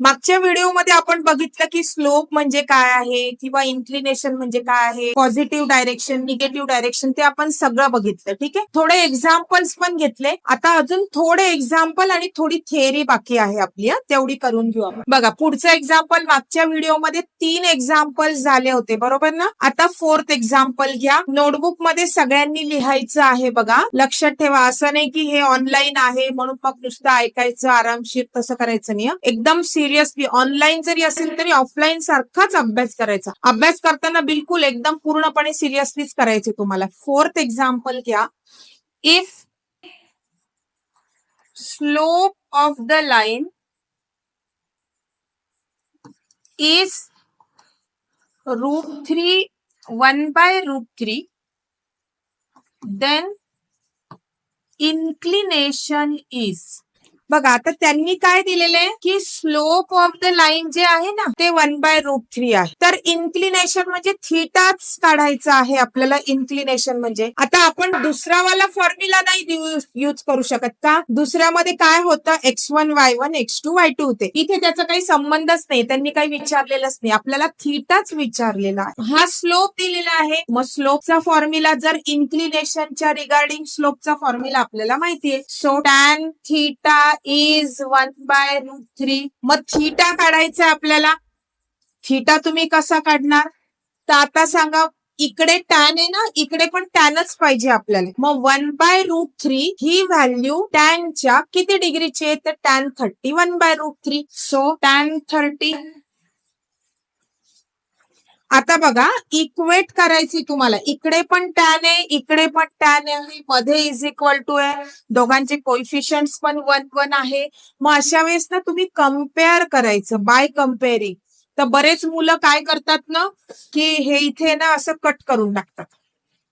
मागच्या व्हिडिओमध्ये आपण बघितलं की स्लोप म्हणजे काय आहे किंवा इन्क्लिनेशन म्हणजे काय आहे पॉझिटिव्ह डायरेक्शन निगेटिव्ह डायरेक्शन ते आपण सगळं बघितलं ठीक आहे? थोडे एक्झाम्पल्स पण घेतले. आता अजून थोडे एक्झाम्पल आणि थोडी थिअरी बाकी आहे आपली तेवढी करून घेऊ आपण. बघा पुढचं एक्झाम्पल मागच्या व्हिडिओमध्ये तीन एक्झाम्पल झाले होते बरोबर ना? आता फोर्थ एक्झाम्पल घ्या. नोटबुकमध्ये सगळ्यांनी लिहायचं आहे बघा. लक्षात ठेवा असं नाही की हे ऑनलाईन आहे म्हणून मग नुसतं ऐकायचं आरामशीर तसं करायचं नाही एकदम सी सिरियसली ऑनलाईन जरी असेल तरी ऑफलाईन सारखाच अभ्यास करायचा. अभ्यास करताना बिलकुल एकदम पूर्णपणे सिरियसलीच करायचे तुम्हाला. फोर्थ एक्झाम्पल घ्या. If slope of the line is root three one by root three then inclination is बघा आता त्यांनी काय दिलेलं? आहे की स्लोप ऑफ द लाईन जे आहे ना ते वन बाय रूट थ्री आहे. तर इन्क्लिनेशन म्हणजे थिटाच काढायचं आहे आपल्याला इन्क्लिनेशन म्हणजे. आता आपण दुसरावाला फॉर्म्युला नाही यूज करू शकत का? दुसऱ्यामध्ये काय होतं? X one y one x two y two होते. इथे त्याचा काही संबंधच नाही. त्यांनी काही विचारलेलंच नाही. आपल्याला थिटाच विचारलेला आहे. हा स्लोप दिलेला आहे. मग स्लोपचा फॉर्म्युला जर इन्क्लिनेशनच्या रिगार्डिंग स्लोपचा फॉर्म्युला आपल्याला माहितीये. So tan theta is one by root three मग थिटा काढायचा आपल्याला. थिटा तुम्ही कसा काढणार? तर आता सांगा इकडे टॅन आहे ना इकडे पण टॅनच पाहिजे आपल्याला. मग वन बाय रूट थ्री ही व्हॅल्यू टॅनच्या किती डिग्रीची आहे? तर tan thirty one by root three so tan thirty आता बघा इक्वेट करायची तुम्हाला. इकडे पण टॅन आहे इकडे पण टॅन आहे. मध्ये इज इक्वल टू आहे दोघांचे कोइफिशियंट पण वन वन आहे. मग अशा वेळेस ना तुम्ही कंपेअर करायचं बाय कम्पेअरिंग तर बरेच मुलं काय करतात ना की हे इथे ना असं कट करून टाकतात.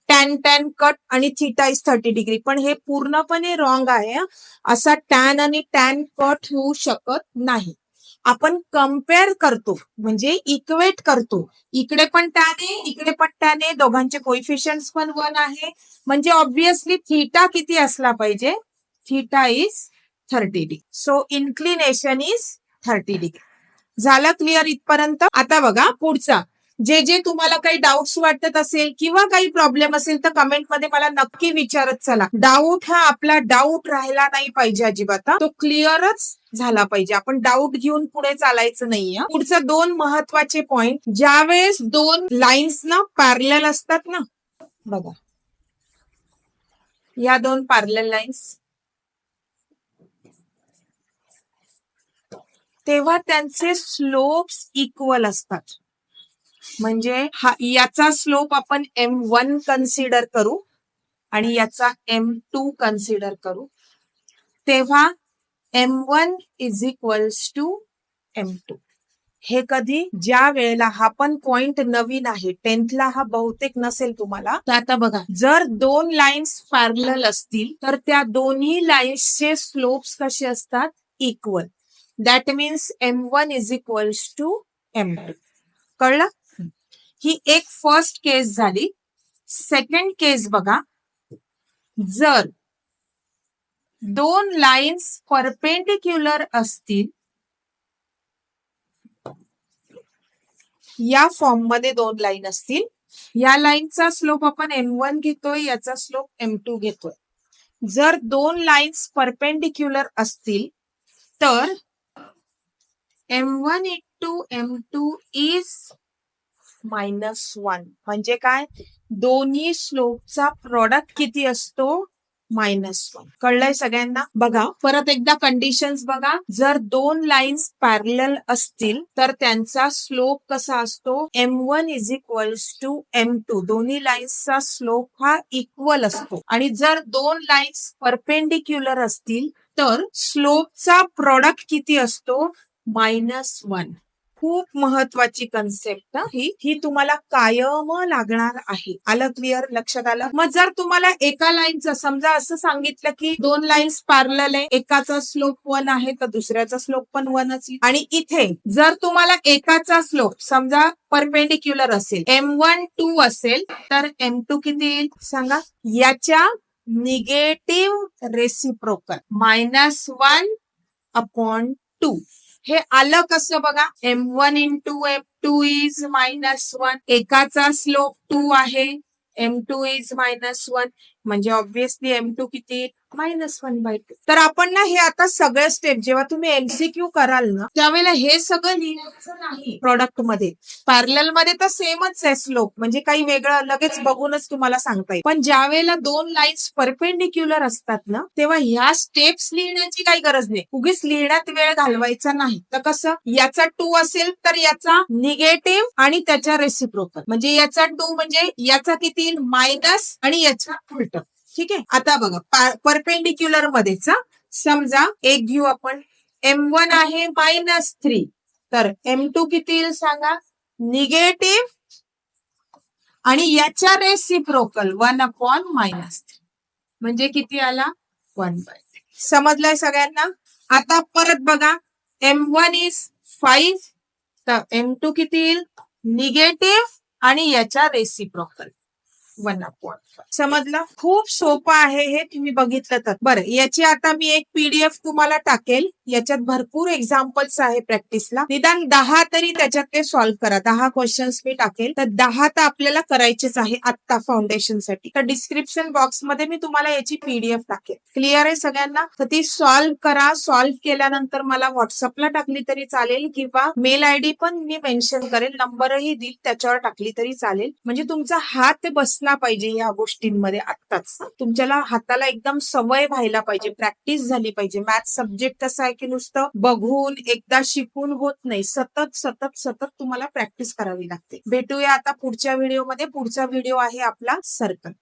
टॅन टॅन कट आणि थिटा इज थर्टी डिग्री पण हे पूर्णपणे रॉंग आहे असा टॅन आणि टॅन कट होऊ शकत नाही. आपण कंपेअर करतो म्हणजे इक्वेट करतो. इकडे पण त्याने इकडे पण त्याने दोघांचे कोइफिशियंट पण वन आहे. म्हणजे ऑब्विसली थिटा किती असला पाहिजे? Theta is thirty degree so inclination is thirty degree झालं क्लिअर इथपर्यंत? आता बघा पुढचा. जे जे तुम्हाला काही डाऊट्स वाटत असेल किंवा काही प्रॉब्लेम असेल तर कमेंटमध्ये मला नक्की विचारत चला. डाऊट हा आपला डाऊट राहिला नाही पाहिजे अजिबात तो क्लिअरच झाला पाहिजे. आपण डाऊट घेऊन पुढे चालायचं नाहीये पुढचं दोन महत्त्वाचे पॉइंट ज्यावेळेस दोन लाईन्स ना पॅरल असतात ना. बघा. या दोन पॅरल लाईन्स तेव्हा त्यांचे स्लोप्स इक्वल असतात. म्हणजे हा याचा स्लोप आपण एम वन कन्सिडर करू आणि याचा एम टू कन्सिडर करू. तेव्हा m one is equals to m two हे कधी? ज्या वेळेला हा पण पॉइंट नवीन आहे टेन्थला हा बहुतेक नसेल तुम्हाला. तर आता बघा. जर दोन लाईन्स पॅरल असतील तर त्या दोन्ही लाईन्सचे स्लोप्स कसे असतात? Equal that means m one is equals to m two कळलं? ही एक फर्स्ट केस झाली. सेकंड केस बघा. जर दोन लाईन्स परपेंडिक्युलर असतील या फॉर्ममध्ये दोन लाईन असतील. या लाईनचा स्लोप आपण एम वन घेतोय याचा स्लोप एम टू घेतोय. जर दोन लाईन्स परपेंडिक्युलर असतील तर m one two m two is minus one म्हणजे काय? दोन्ही स्लोपचा प्रॉडक्ट किती असतो? मायनस वन कळलंय सगळ्यांना? बघा परत एकदा कंडिशन्स बघा. जर दोन लाईन्स पॅरल असतील तर त्यांचा स्लोप कसा असतो? M one is equals to m two दोन्ही लाईन्सचा स्लोप हा इक्वल असतो. आणि जर दोन लाईन्स परपेंडिक्युलर असतील तर स्लोपचा प्रॉडक्ट किती असतो? मायनस वन खूप महत्वाची कन्सेप्ट ही. ही तुम्हाला कायम लागणार आहे. आलं क्लिअर लक्षात आलं? मग जर तुम्हाला एका लाईनचं समजा असं सांगितलं की दोन लाईन्स पॅरल आहे एकाचा स्लोप वन आहे तर दुसऱ्याचा स्लोप पण वनच आहे. आणि इथे जर तुम्हाला एकाचा स्लोप समजा परपेंडिक्युलर असेल एम वन टू असेल तर एम टू किती येईल? सांगा. याच्या negative reciprocal minus one upon two हे आलं कसं बघा? M one into m two is minus one एकाचा स्लोप टू आहे. M two is minus one म्हणजे ऑब्विसली एम टू किती? मायनस वन बाय टू तर आपण ना हे आता सगळे स्टेप जेव्हा तुम्ही एमसीक्यू कराल ना त्यावेळेला हे सगळं लिहायचं नाही प्रोडक्टमध्ये. पॅरलमध्ये तर सेमच आहे स्लोप म्हणजे काही वेगळं लगेच बघूनच तुम्हाला सांगता येईल. पण ज्या वेळेला दोन लाईन्स परपेंडिक्युलर असतात ना तेव्हा ह्या स्टेप्स लिहिण्याची काही गरज नाही. उगीच लिहिण्यात वेळ घालवायचा नाही. तर कसं? याचा टू असेल तर याचा निगेटिव्ह आणि त्याच्या रेसिप्रोकल म्हणजे याचा टू म्हणजे याचा किती? मायनस आणि याचा उलट. ठीक आहे? आता बघा परपेंडिक्युलर मध्येच समजा एक घेऊ आपण. एम वन आहे मायनस थ्री तर एम टू किती येईल सांगा? निगेटिव्ह आणि याच्या reciprocal one upon minus three म्हणजे किती आला? वन बाय समजलंय सगळ्यांना? आता परत बघा. एम वन इज फाईव्ह तर एम टू किती येईल? निगेटिव्ह आणि याच्या रेसिप्रोकल वन अपॉन समजलं? खूप सोपं आहे हे तुम्ही बघितलं तर. बरं याची आता मी एक पीडीएफ तुम्हाला टाकेल. याच्यात भरपूर एक्झाम्पल्स आहे प्रॅक्टिसला निदान दहा तरी त्याच्यात ते सॉल्व्ह करा. दहा क्वेश्चन्स मी टाकेल. तर दहा तर आपल्याला करायचेच आहे आत्ता फाउंडेशनसाठी. तर डिस्क्रिप्शन बॉक्समध्ये मी तुम्हाला याची पीडीएफ टाकेल. क्लिअर आहे सगळ्यांना? तर ती सॉल्व्ह करा. सॉल्व्ह केल्यानंतर मला व्हॉट्सअपला टाकली तरी चालेल किंवा मेल आयडी पण मी मेन्शन करेल. नंबरही देईल त्याच्यावर टाकली तरी चालेल. म्हणजे तुमचा हात बसला पाहिजे या गोष्टींमध्ये आत्ताच. तुमच्याला हाताला एकदम सवय व्हायला पाहिजे. प्रॅक्टिस झाली पाहिजे. मॅथ सब्जेक्ट कसा आहे की नुसतं बघून एकदा शिकून होत नाही. सतत सतत सतत तुम्हाला प्रॅक्टिस करावी लागते. भेटूया आता पुढच्या व्हिडिओमध्ये पुढचा व्हिडिओ आहे आपला सर्कल